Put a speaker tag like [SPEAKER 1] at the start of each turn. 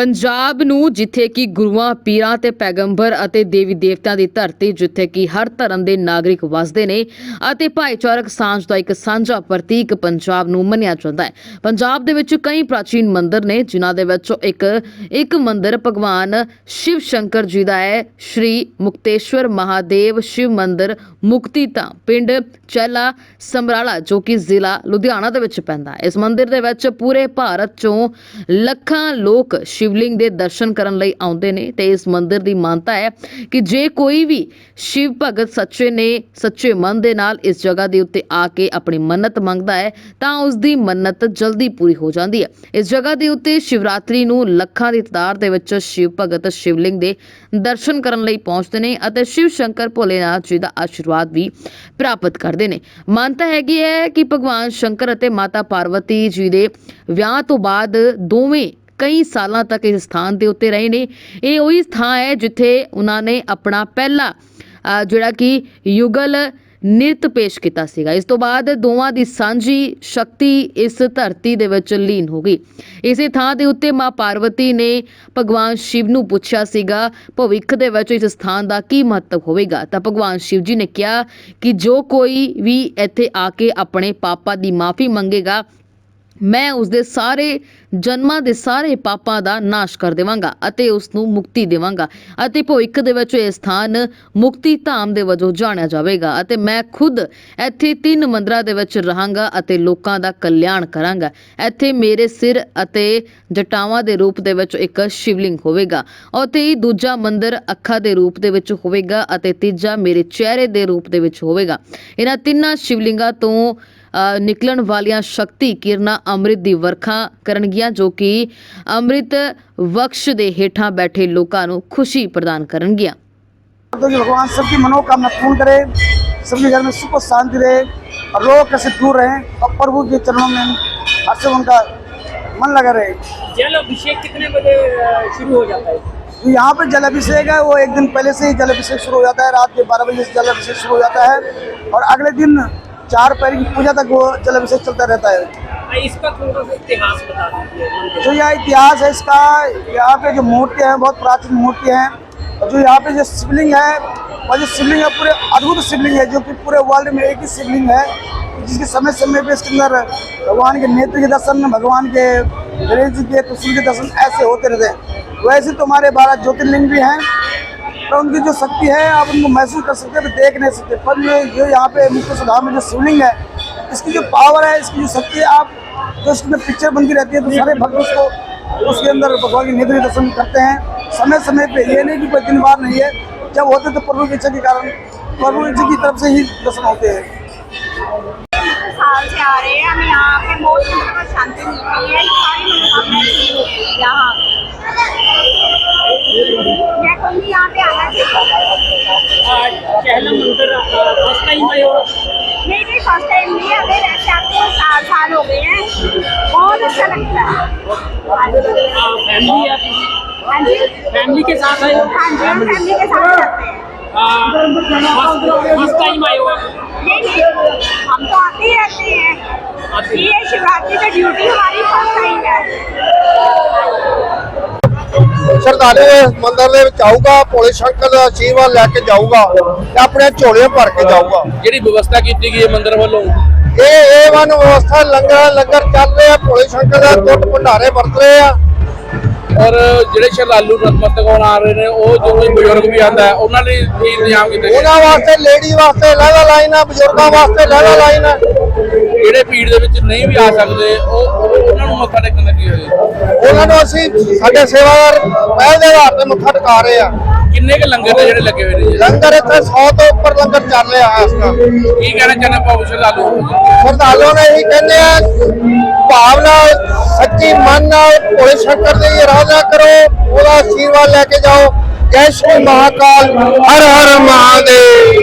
[SPEAKER 1] ਪੰਜਾਬ ਨੂੰ ਜਿੱਥੇ ਕਿ ਗੁਰੂਆਂ, ਪੀਰਾਂ ਤੇ ਪੈਗੰਬਰ ਅਤੇ ਦੇਵੀ ਦੇਵਤਿਆਂ ਦੀ ਧਰਤੀ ਜਿੱਥੇ ਕਿ ਹਰ ਧਰਮ ਦੇ ਨਾਗਰਿਕ ਵਸਦੇ ਨੇ ਅਤੇ ਭਾਈਚਾਰਕ ਸਾਂਝ ਦਾ ਇੱਕ ਸਾਂਝਾ ਪ੍ਰਤੀਕ ਪੰਜਾਬ ਨੂੰ ਮੰਨਿਆ ਜਾਂਦਾ ਹੈ। ਪੰਜਾਬ ਦੇ ਵਿੱਚ ਕਈ ਪ੍ਰਾਚੀਨ ਮੰਦਿਰ ਨੇ, ਜਿਨ੍ਹਾਂ ਦੇ ਵਿੱਚੋਂ ਇੱਕ ਇੱਕ ਮੰਦਿਰ ਭਗਵਾਨ ਸ਼ਿਵ ਸ਼ੰਕਰ ਜੀ ਦਾ ਹੈ, ਸ਼੍ਰੀ ਮੁਕਤੇਸ਼ਵਰ ਮਹਾਦੇਵ ਸ਼ਿਵ ਮੰਦਿਰ ਮੁਕਤੀ ਤਾਂ ਪਿੰਡ ਚੈਲਾ ਸਮਰਾਲਾ ਜੋ ਕਿ ਜ਼ਿਲ੍ਹਾ ਲੁਧਿਆਣਾ ਦੇ ਵਿੱਚ ਪੈਂਦਾ ਹੈ। ਇਸ ਮੰਦਿਰ ਦੇ ਵਿੱਚ ਪੂਰੇ ਭਾਰਤ ਚੋਂ ਲੱਖਾਂ ਲੋਕ ਸ਼ਿਵ ਸ਼ਿਵਲਿੰਗ ਦੇ ਦਰਸ਼ਨ ਕਰਨ ਲਈ ਆਉਂਦੇ ਨੇ ਤੇ ਇਸ ਮੰਦਿਰ ਦੀ ਮਾਨਤਾ ਹੈ ਕਿ ਜੇ ਕੋਈ ਵੀ ਸ਼ਿਵ ਭਗਤ ਸੱਚੇ ਨੇ, ਸੱਚੇ ਮਨ ਦੇ ਨਾਲ ਇਸ ਜਗ੍ਹਾ ਦੇ ਉੱਤੇ ਆ ਕੇ ਆਪਣੀ ਮੰਨਤ ਮੰਗਦਾ ਹੈ, ਤਾਂ ਉਸ ਦੀ ਮੰਨਤ ਜਲਦੀ ਪੂਰੀ ਹੋ ਜਾਂਦੀ ਹੈ। ਇਸ ਜਗ੍ਹਾ ਦੇ ਉੱਤੇ ਸ਼ਿਵਰਾਤਰੀ ਨੂੰ ਲੱਖਾਂ ਦੀ ਤਾਦਾਦ ਦੇ ਵਿੱਚ ਸ਼ਿਵ ਭਗਤ ਸ਼ਿਵਲਿੰਗ ਦੇ ਦਰਸ਼ਨ ਕਰਨ ਲਈ ਪਹੁੰਚਦੇ ਨੇ ਅਤੇ ਸ਼ਿਵ ਸ਼ੰਕਰ ਭੋਲੇਨਾਥ ਜੀ ਦਾ ਆਸ਼ੀਰਵਾਦ ਵੀ ਪ੍ਰਾਪਤ ਕਰਦੇ ਨੇ। ਮਾਨਤਾ ਹੈਗੀ ਹੈ ਕਿ ਭਗਵਾਨ ਸ਼ੰਕਰ ਅਤੇ ਮਾਤਾ ਪਾਰਵਤੀ ਜੀ ਦੇ ਵਿਆਹ ਤੋਂ ਬਾਅਦ ਦੋਵੇਂ ਕਈ ਸਾਲਾਂ ਤੱਕ ਇਸ ਸਥਾਨ ਦੇ ਉੱਤੇ ਰਹੇ ਨੇ। ਇਹ ਉਹੀ ਥਾਂ ਹੈ ਜਿੱਥੇ ਉਹਨਾਂ ਨੇ ਆਪਣਾ ਪਹਿਲਾ ਜਿਹੜਾ ਕਿ ਯੁਗਲ ਨਿਰਤ ਪੇਸ਼ ਕੀਤਾ ਸੀਗਾ। ਇਸ ਤੋਂ ਬਾਅਦ ਦੋਵਾਂ ਦੀ ਸਾਂਝੀ ਸ਼ਕਤੀ ਇਸ ਧਰਤੀ ਦੇ ਵਿੱਚ ਲੀਨ ਹੋ ਗਈ। ਇਸੇ ਥਾਂ ਦੇ ਉੱਤੇ ਮਾਂ ਪਾਰਵਤੀ ਨੇ ਭਗਵਾਨ ਸ਼ਿਵ ਨੂੰ ਪੁੱਛਿਆ ਸੀਗਾ, ਭਵਿੱਖ ਦੇ ਵਿੱਚ ਇਸ ਸਥਾਨ ਦਾ ਕੀ ਮਹੱਤਵ ਹੋਵੇਗਾ? ਤਾਂ ਭਗਵਾਨ ਸ਼ਿਵ ਜੀ ਨੇ ਕਿਹਾ ਕਿ ਜੋ ਕੋਈ ਵੀ ਇੱਥੇ ਆ ਕੇ ਆਪਣੇ ਪਾਪਾਂ ਦੀ ਮਾਫੀ ਮੰਗੇਗਾ ਮੈਂ ਉਸ ਦੇ ਸਾਰੇ ਜਨਮਾਂ ਦੇ ਸਾਰੇ ਪਾਪਾਂ ਦਾ ਨਾਸ਼ ਕਰ ਦੇਵਾਂਗਾ ਅਤੇ ਉਸ ਨੂੰ ਮੁਕਤੀ ਦੇਵਾਂਗਾ ਅਤੇ ਭਵਿੱਖ ਦੇ ਵਿੱਚ ਇਹ ਸਥਾਨ ਮੁਕਤੀ ਧਾਮ ਦੇ ਵਜੋਂ ਜਾਣਿਆ ਜਾਵੇਗਾ ਅਤੇ ਮੈਂ ਖੁਦ ਇੱਥੇ ਤਿੰਨ ਮੰਦਰਾਂ ਦੇ ਵਿੱਚ ਰਹਾਂਗਾ ਅਤੇ ਲੋਕਾਂ ਦਾ ਕਲਿਆਣ ਕਰਾਂਗਾ। ਇੱਥੇ ਮੇਰੇ ਸਿਰ ਅਤੇ ਜਟਾਵਾਂ ਦੇ ਰੂਪ ਦੇ ਵਿੱਚ ਇੱਕ ਸ਼ਿਵਲਿੰਗ ਹੋਵੇਗਾ ਅਤੇ ਦੂਜਾ ਮੰਦਰ ਅੱਖਾਂ ਦੇ ਰੂਪ ਦੇ ਵਿੱਚ ਹੋਵੇਗਾ ਅਤੇ ਤੀਜਾ ਮੇਰੇ ਚਿਹਰੇ ਦੇ ਰੂਪ ਦੇ ਵਿੱਚ ਹੋਵੇਗਾ। ਇਹਨਾਂ ਤਿੰਨਾਂ ਸ਼ਿਵਲਿੰਗਾਂ ਤੋਂ ਨਿਕਲਣ ਵਾਲੀਆਂ ਸ਼ਕਤੀ ਕਿਰਨਾਂ ਅੰਮ੍ਰਿਤ ਦੀ ਵਰਖਾ ਕਰਨਗੀਆਂ ਜੋ ਕਿ ਅੰਮ੍ਰਿਤ ਬਖਸ਼ ਦੇ ਹੇਠਾਂ ਬੈਠੇ ਲੋਕਾਂ ਨੂੰ ਖੁਸ਼ੀ ਪ੍ਰਦਾਨ ਕਰਨਗੀਆਂ
[SPEAKER 2] तो कि भगवान सबकी मनोकामना पूर्ण करे सबके घर में सुख और शांति रहे और लोग कैसे दूर रहें और प्रभु के चरणों में हर से उनका मन लगा रहे
[SPEAKER 3] जल अभिषेक कितने बजे अ, शुरू हो जाता है
[SPEAKER 2] तो यहाँ पे जल अभिषेक है वो एक दिन पहले से ही जल अभिषेक शुरू हो जाता है रात के बारह बजे से जल अभिषेक शुरू हो जाता है और अगले दिन चार पैर की पूजा तक वो जल अभिषेक चलता रहता है।
[SPEAKER 3] इसका थोड़ा सा इतिहास बता दीजिए
[SPEAKER 2] जो यह इतिहास है इसका यहाँ पे जो मूर्तियाँ हैं बहुत प्राचीन मूर्ति है और जो यहाँ पे जो शिवलिंग है वो जो शिवलिंग है पूरे अद्भुत शिवलिंग है जो कि पूरे वर्ल्ड में एक ही शिवलिंग है जिसके समय समय पे इसके अंदर भगवान के नेत्र के दर्शन भगवान के गणेश जी के तुलसी के दर्शन ऐसे होते रहते हैं। वैसे तो हमारे बारह ज्योतिर्लिंग भी हैं पर उनकी जो शक्ति है, आप उनको महसूस कर सकते हैं, पर देख नहीं सकते। पर ये जो यहाँ पे मुख्य सुधार में जो शिवलिंग है, इसकी जो पावर है, इसकी जो शक्ति है, आप जो अंदर पिक्चर बनती रहती है तो सारे भक्त उसको, उसके अंदर भगवान के नेत्र दर्शन करते हैं। समय समय पे ये नहीं कि कोई दिन बार नहीं है, जब होते तो प्रभु की इच्छा के कारण प्रभु इच्छा की तरफ़ से ही दर्शन होते हैं।
[SPEAKER 4] हमें यहाँ पे सुंदर और शांति मिलती है सारी मनोकामनाएँ पूरी होती है यहाँ मैं कहूँगी यहाँ पे आना चाहिए
[SPEAKER 3] अ, चहला मंदिर फ़र्स्ट टाइम आए हो?
[SPEAKER 4] नहीं नहीं फ़र्स्ट टाइम नहीं हमें वैसे आपको सात साल हो गए हैं। बहुत अच्छा लगता है।
[SPEAKER 3] फैमिली आप
[SPEAKER 4] हाँ जी।
[SPEAKER 3] फैमिली के साथ आए हाँ?
[SPEAKER 4] जी फैमिली के साथ हैं।
[SPEAKER 3] फ़र्स्ट टाइम आए हो
[SPEAKER 4] नहीं
[SPEAKER 5] ਇਸ ਮੰਦਿਰ ਦੇ ਵਿੱਚ ਆਊਗਾ ਭੋਲੇ ਸ਼ੰਕਰ ਦਾ ਆਸ਼ੀਰਵਾਦ ਲੈ ਕੇ ਜਾਊਗਾ ਤੇ ਆਪਣੇ ਝੋਲੇ ਭਰ ਕੇ ਜਾਊਗਾ।
[SPEAKER 6] ਜਿਹੜੀ ਵਿਵਸਥਾ ਕੀਤੀ ਗਈ ਹੈ ਮੰਦਿਰ ਵੱਲੋਂ?
[SPEAKER 5] ਇਹ ਇਹ ਵਨ ਵਿਵਸਥਾ ਲੰਗਰ ਲੰਗਰ ਚੱਲ ਰਿਹਾ ਭੋਲੇ ਸ਼ੰਕਰ ਦਾ ਦੁੱਧ ਭੰਡਾਰੇ ਵਰਤ ਰਹੇ ਆ।
[SPEAKER 6] ਔਰ ਜਿਹੜੇ ਸ਼ਰਧਾਲੂ ਨਤਮਸਤਕ ਹੋਣ ਆ ਰਹੇ ਨੇ ਉਹ ਜੋ ਕੋਈ ਬਜ਼ੁਰਗ ਵੀ ਆਂਦਾ ਹੈ ਉਹਨਾਂ ਲਈ ਵੀ ਇੰਤਜ਼ਾਮ ਕੀਤੇ
[SPEAKER 5] ਉਹਨਾਂ ਵਾਸਤੇ ਲੇਡੀ ਵਾਸਤੇ ਲਹਿਦਾ ਲਾਈਨ ਆ ਬਜ਼ੁਰਗਾਂ ਵਾਸਤੇ ਲਹਿਦਾ ਲਾਈਨ ਆ।
[SPEAKER 6] ਜਿਹੜੇ ਭੀੜ ਦੇ ਵਿੱਚ ਨਹੀਂ ਵੀ ਆ ਸਕਦੇ ਉਹ ਉਹ- ਉਹਨਾਂ ਨੂੰ ਮੱਥਾ ਟੇਕਣ ਲੱਗੀ ਹੋਈ
[SPEAKER 5] ਉਹਨਾਂ ਨੂੰ ਅਸੀਂ ਸਾਡੇ ਸੇਵਾਦਾਰ ਪਹਿਲ ਦੇ ਆਧਾਰ ਤੇ ਮੱਥਾ ਟਿਕਾ ਰਹੇ ਆ
[SPEAKER 6] ਕਿੰਨੇ ਕੁ ਲੰਗਰ ਨੇ ਜਿਹੜੇ ਲੱਗੇ ਹੋਏ ਨੇ ਜੀ?
[SPEAKER 5] ਲੰਗਰ ਇੱਥੇ 100 ਤੋਂ ਉੱਪਰ ਲੰਗਰ ਚੱਲ ਰਿਹਾ ਇਸ ਦਾ
[SPEAKER 6] ਕੀ ਕਹਿਣਾ ਚਾਹੁੰਦੇ ਪਾਉ ਸ਼ਰਧਾਲੂ?
[SPEAKER 5] ਸ਼ਰਧਾਲੂਆਂ ਨੇ ਇਹੀ ਕਹਿੰਦੇ ਆ ਭਾਵ ਨਾਲ ਸੱਚੀ ਮਨ ਨਾਲ ਭੋਲੇ ਸ਼ੰਕਰ ਦੀ ਆਰਾਧਨਾ ਕਰੋ ਉਹਦਾ ਆਸ਼ੀਰਵਾਦ ਲੈ ਕੇ ਜਾਓ। ਜੈ ਸ਼੍ਰੀ ਮਹਾਕਾਲ ਹਰ ਹਰ ਮਹਾਦੇਵ।